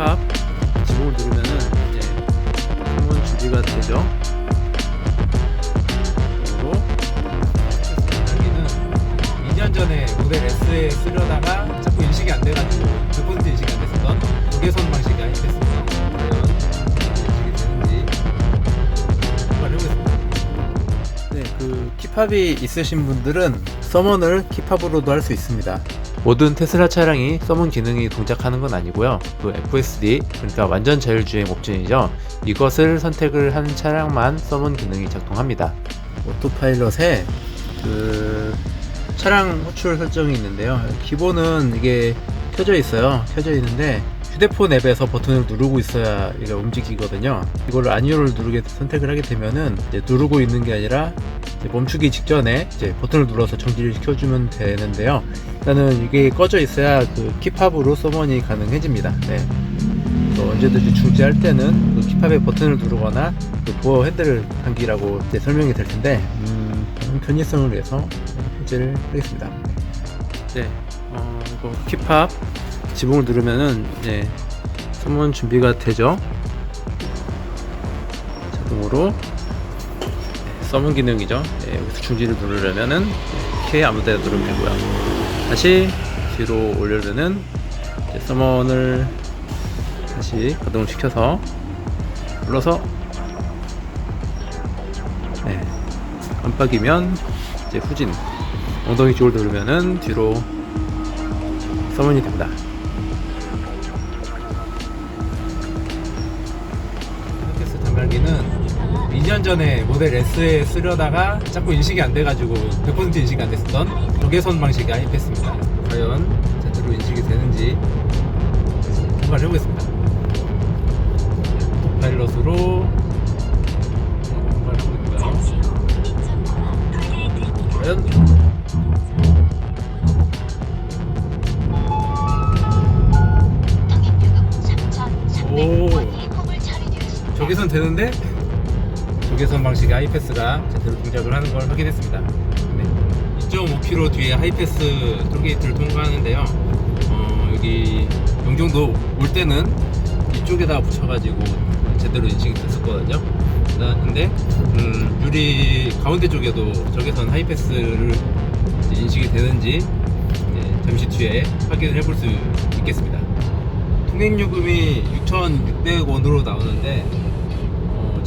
힙합 지목을 누르면은 이제 한번 준비가 되죠. 그리고 여기는 2년 전에 모델 S에 쓰려다가 자꾸 인식이 안 돼가지고 그 폰트 인식이 안 됐었던 독일선 방식이 아니겠습니다. 과연 인식이 되는지 한번 해보겠습니다. 네, 그 힙합이 있으신 분들은 서먼을 힙합으로도 할 수 있습니다. 모든 테슬라 차량이 서먼 기능이 동작하는 건 아니고요. 그 FSD, 그러니까 완전 자율주행 옵션이죠. 이것을 선택을 한 차량만 서먼 기능이 작동합니다. 오토파일럿에 그 차량 호출 설정이 있는데요. 기본은 이게 켜져 있어요. 켜져 있는데 휴대폰 앱에서 버튼을 누르고 있어야 이게 움직이거든요. 이걸 아니오를 누르게 선택을 하게 되면은 이제 누르고 있는 게 아니라 멈추기 직전에 이제 버튼을 눌러서 정지를 시켜주면 되는데요. 일단은 이게 꺼져 있어야 그 킵합으로 서먼이 가능해집니다. 네. 또 언제든지 중지할 때는 그 킵합의 버튼을 누르거나 그 도어 핸들을 당기라고 이제 설명이 될 텐데 음, 편의성을 위해서 해제를 하겠습니다. 네, 어, 킵합 지붕을 누르면은 이제 서먼 준비가 되죠. 자동으로 네, 서먼 기능이죠. 네, 여기서 중지를 누르려면은 K 아무데나 누르면 되고요. 다시 뒤로 이제 서먼을 다시 가동을 시켜서 눌러서 네, 깜빡이면 이제 후진 엉덩이 쪽을 누르면은 뒤로 서먼이 됩니다. 2년 전에 모델 S에 쓰려다가 자꾸 인식이 안 돼가지고 100% 인식이 안 됐었던 독일선 방식이 아니겠습니다. 과연 제대로 인식이 되는지 한번 해보겠습니다. 파일럿으로 한번 해보고요. 과연 오 저기선 되는데 저기선 방식의 하이패스가 제대로 동작을 하는 걸 확인했습니다. 네. 2.5km 뒤에 하이패스 톨게이트를 통과하는데요. 어, 여기 용정도 올 때는 이쪽에다 붙여가지고 제대로 인식이 됐었거든요. 근데 음, 유리 가운데 쪽에도 적외선 하이패스를 인식이 되는지 잠시 뒤에 확인을 해볼 수 있겠습니다. 통행요금이 6,600원으로 나오는데 어,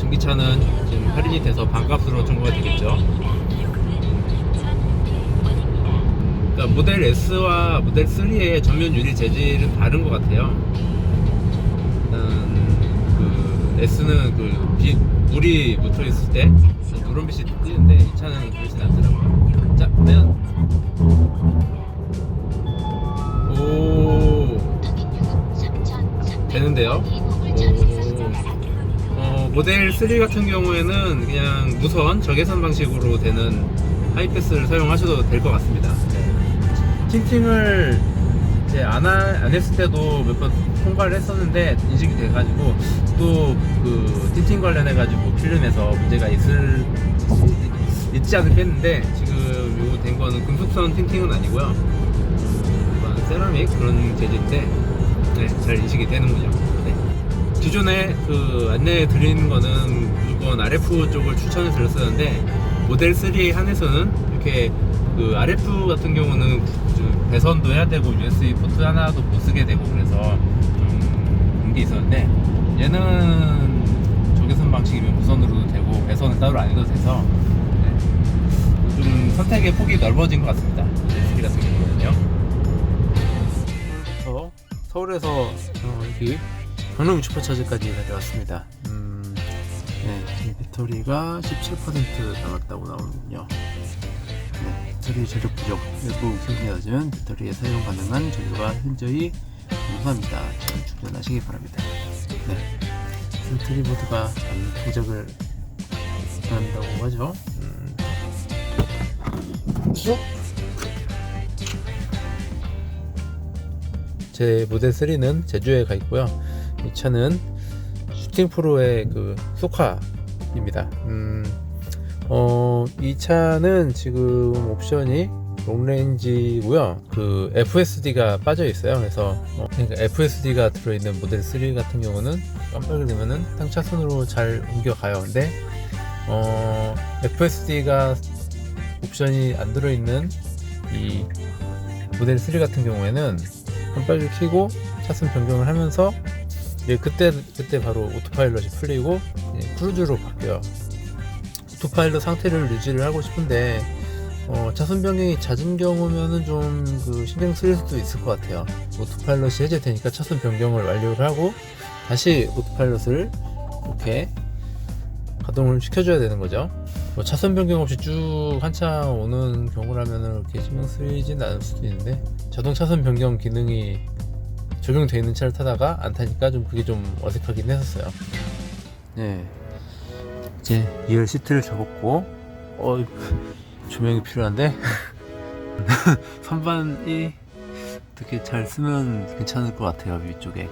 전기차는 지금 할인이 돼서 반값으로 청구가 되겠죠. 그러니까 모델 S와 모델 3의 전면 유리 재질은 다른 것 같아요. 그 S는 그 빛, 물이 묻혀 있을 때 누런빛이 뜨는데 이 차는 그렇진 않더라고요. 자, 과연 오 되는데요. 오, 어, 모델 3 같은 경우에는 그냥 무선 적외선 방식으로 되는 하이패스를 사용하셔도 될 것 같습니다. 틴팅을 이제 안, 하- 안 했을 때도 몇 번 통과를 했었는데 인식이 돼가지고 또그 틴팅 관련해가지고 필름에서 문제가 있을 있지 않겠는데 지금 요 된 거는 금속선 틴팅은 아니고요. 일반 세라믹 그런 재질인데 네, 잘 인식이 되는군요. 네. 기존에 그 안내해 드리는 거는 무조건 RF 쪽을 추천을 드렸었는데 모델 3 한에서는 이렇게 그 RF 같은 경우는 좀 배선도 해야 되고 USB 포트 하나도 못 쓰게 되고 그래서 좀 그런 게 있었는데 얘는 적외선 방식이면 무선으로도 되고 배선은 따로 안 해도 돼서 네. 좀 선택의 폭이 넓어진 것 같습니다. 모델 3 같은 경우는요. 서 서울에서 어, 여기 강릉 슈퍼차저까지 다녀왔습니다. 음, 네, 이 배터리가 17% 남았다고 나오는군요. 네, 배터리 전력 부족, 일부 기운이 낮은 배터리에 사용 가능한 전류가 현저히 부족합니다. 잘 충전하시기 바랍니다. 네, 잘 동작을 한다고 하죠. 음, 쑥제 모델 3는 제주에 가 있고요. 이 차는 슈팅 프로의 그 소카입니다. 음, 어, 이 차는 지금 옵션이 롱레인지고요. 그 FSD가 빠져 있어요. 그래서 어, 그러니까 FSD가 들어있는 모델 3 같은 경우는 깜빡이 되면은 상차선으로 잘 옮겨가요. 근데 어, FSD가 옵션이 안 들어있는 이 모델 3 같은 경우에는 깜빡이를 켜고 차선 변경을 하면서 이제 그때 그때 바로 오토파일럿이 풀리고 이제 크루즈로 바뀌어요. 오토파일럿 상태를 유지를 하고 싶은데 어, 차선 변경이 잦은 경우면은 좀 그 신경 쓰일 수도 있을 것 같아요. 오토파일럿이 해제되니까 차선 변경을 완료를 하고 다시 오토파일럿을 이렇게 가동을 시켜줘야 되는 거죠. 뭐 차선 변경 없이 쭉 한참 오는 경우라면은 그렇게 신경 쓰이진 않을 수도 있는데 자동 차선 변경 기능이 적용되어 있는 차를 타다가 안 타니까 좀 그게 좀 어색하긴 했었어요. 네. 이제 2열 시트를 접었고, 어, 조명이 필요한데? 선반이 어떻게 잘 쓰면 괜찮을 것 같아요, 위쪽에.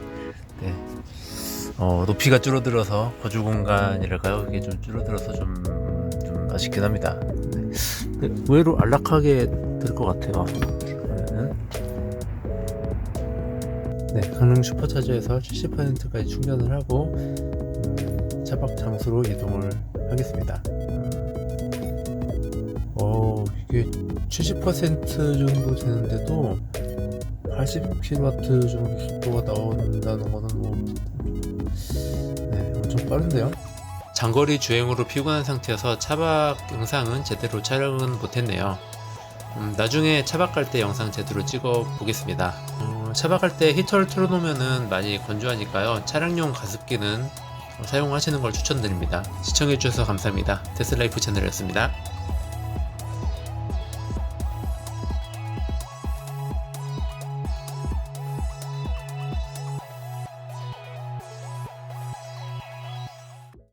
네. 어, 높이가 줄어들어서 거주 공간이랄까요? 그게 좀 줄어들어서 좀, 좀 아쉽긴 합니다. 네. 의외로 안락하게 될 것 같아요. 네, 강릉 슈퍼차저에서 70%까지 충전을 하고 음, 차박 장소로 이동을 하겠습니다. 어, 이게 70% 정도 되는데도 80kW 정도 속도가 나온다는 거는 뭐 네, 엄청 빠른데요. 장거리 주행으로 피곤한 상태여서 차박 영상은 제대로 촬영은 못했네요. 음, 나중에 차박 갈 때 영상 제대로 찍어 보겠습니다. 어, 차박할 때 히터를 틀어놓으면 많이 건조하니까요. 차량용 가습기는 어, 사용하시는 걸 추천드립니다. 시청해주셔서 감사합니다. 테슬라이프 채널이었습니다.